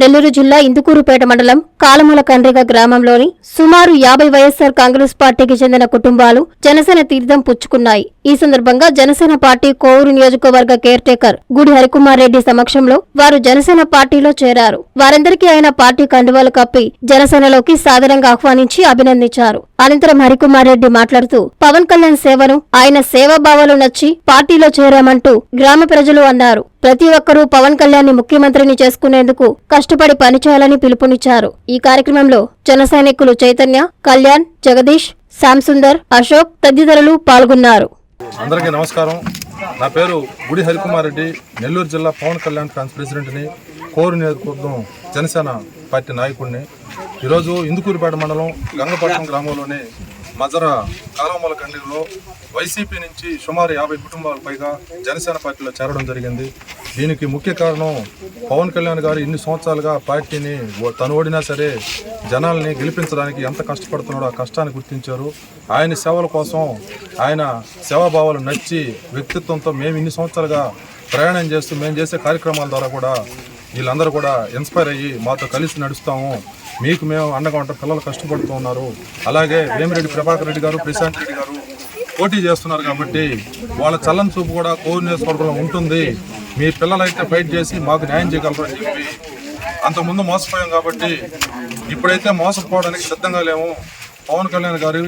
నెల్లూరు జిల్లా ఇందుకూరుపేట మండలం కాలమూల కండ్రిగ గ్రామంలోని సుమారు యాభై వైఎస్సార్ కాంగ్రెస్ పార్టీకి చెందిన కుటుంబాలు జనసేన తీర్థం పుచ్చుకున్నాయి. ఈ సందర్భంగా జనసేన పార్టీ కోవూరు నియోజకవర్గ కేర్ టేకర్ గుడి హరికుమార్ రెడ్డి సమక్షంలో వారు జనసేన పార్టీలో చేరారు. వారందరికీ ఆయన పార్టీ కండువాలు కప్పి జనసేనలోకి సాదరంగా ఆహ్వానించి అభినందించారు. అనంతరం హరికుమార్ రెడ్డి మాట్లాడుతూ పవన్ కళ్యాణ్ సేవను ఆయన సేవాభావాలు నచ్చి పార్టీలో చేరామంటూ గ్రామ ప్రజలు అన్నారు. ప్రతి ఒక్కరూ పవన్ కళ్యాణ్ని ముఖ్యమంత్రిని చేసుకునేందుకు కష్టపడి పనిచేయాలని పిలుపునిచ్చారు. ఈ కార్యక్రమంలో జన సైనికులు చైతన్య కళ్యాణ్ జగదీష్ శ్యామ్ అశోక్ తదితరులు పాల్గొన్నారు. అందరికీ నమస్కారం. నా పేరు గుడి హరికుమార్ రెడ్డి. నెల్లూరు జిల్లా పవన్ కళ్యాణ్ ఫ్రాన్స్ ప్రెసిడెంట్ని కోరు నియోజకవర్గం జనసేన పార్టీ నాయకుడిని. ఈరోజు ఇందుకూరుపేట మండలం గంగపట్నం గ్రామంలోని మజర కాలమల కండిలో వైసీపీ నుంచి సుమారు యాభై కుటుంబాల పైగా జనసేన పార్టీలో చేరడం జరిగింది. దీనికి ముఖ్య కారణం పవన్ కళ్యాణ్ గారు ఇన్ని సంవత్సరాలుగా పార్టీని ఓ- తను ఓడినా సరే జనాల్ని గెలిపించడానికి ఎంత కష్టపడుతున్నాడో ఆ కష్టాన్ని గుర్తించారు. ఆయన సేవల కోసం ఆయన సేవాభావాలు నచ్చి వ్యక్తిత్వంతో మేము ఇన్ని సంవత్సరాలుగా ప్రయాణం చేస్తూ మేము చేసే కార్యక్రమాల ద్వారా కూడా వీళ్ళందరూ కూడా ఇన్స్పైర్ అయ్యి మాతో కలిసి నడుస్తాము. మీకు మేము అండగా ఉంటాం పిల్లలు కష్టపడుతూ ఉన్నారు. అలాగే వేమిరెడ్డి ప్రభాకర్ రెడ్డి గారు ప్రశాంత్ రెడ్డి గారు పోటీ చేస్తున్నారు కాబట్టి వాళ్ళ చల్లని చూపు కూడా కోవిడ్ నియోజకవర్గంలో ఉంటుంది. మీ పిల్లలైతే ఫైట్ చేసి మాకు న్యాయం చేయగలరు అని చెప్పి అంతకుముందు మోసపోయాం కాబట్టి ఇప్పుడైతే మోసపోవడానికి సిద్ధంగా లేము. పవన్ కళ్యాణ్ గారి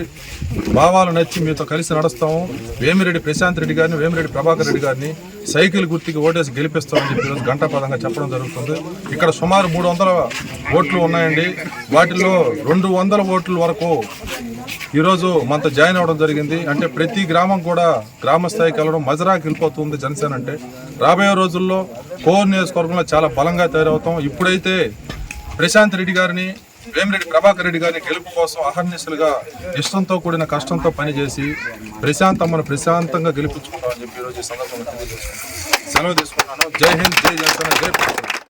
భావాలు నచ్చి మీతో కలిసి నడుస్తాము. వేమిరెడ్డి ప్రశాంత్ రెడ్డి గారిని వేమిరెడ్డి ప్రభాకర్ రెడ్డి గారిని సైకిల్ గుర్తుకి ఓటేసి గెలిపిస్తామని చెప్పి ఈరోజు గంటాపదంగా చెప్పడం జరుగుతుంది. ఇక్కడ సుమారు మూడు వందల ఓట్లు ఉన్నాయండి. వాటిలో రెండు వందల ఓట్ల వరకు ఈరోజు మనతో జాయిన్ అవ్వడం జరిగింది. అంటే ప్రతి గ్రామం కూడా గ్రామ స్థాయికి వెళ్ళడం మజరాకి వెళ్ళిపోతుంది జనసేన అంటే. రాబోయే రోజుల్లో కోర్ నియోజకవర్గంలో చాలా బలంగా తయారవుతాం. ఇప్పుడైతే ప్రశాంత్ రెడ్డి గారిని వేమిరెడ్డి ప్రభాకర్ రెడ్డి గారిని గెలుపు కోసం అహర్నిశలుగా ఇష్టంతో కూడిన కష్టంతో పనిచేసి ప్రశాంతమ్మను ప్రశాంతంగా గెలిపించుకుంటామని చెప్పి ఈరోజు ఈ సందర్భంగా తెలియజేసుకుంటాను సెలవు తీసుకుంటాను జై హింద్ జై జనసేన జై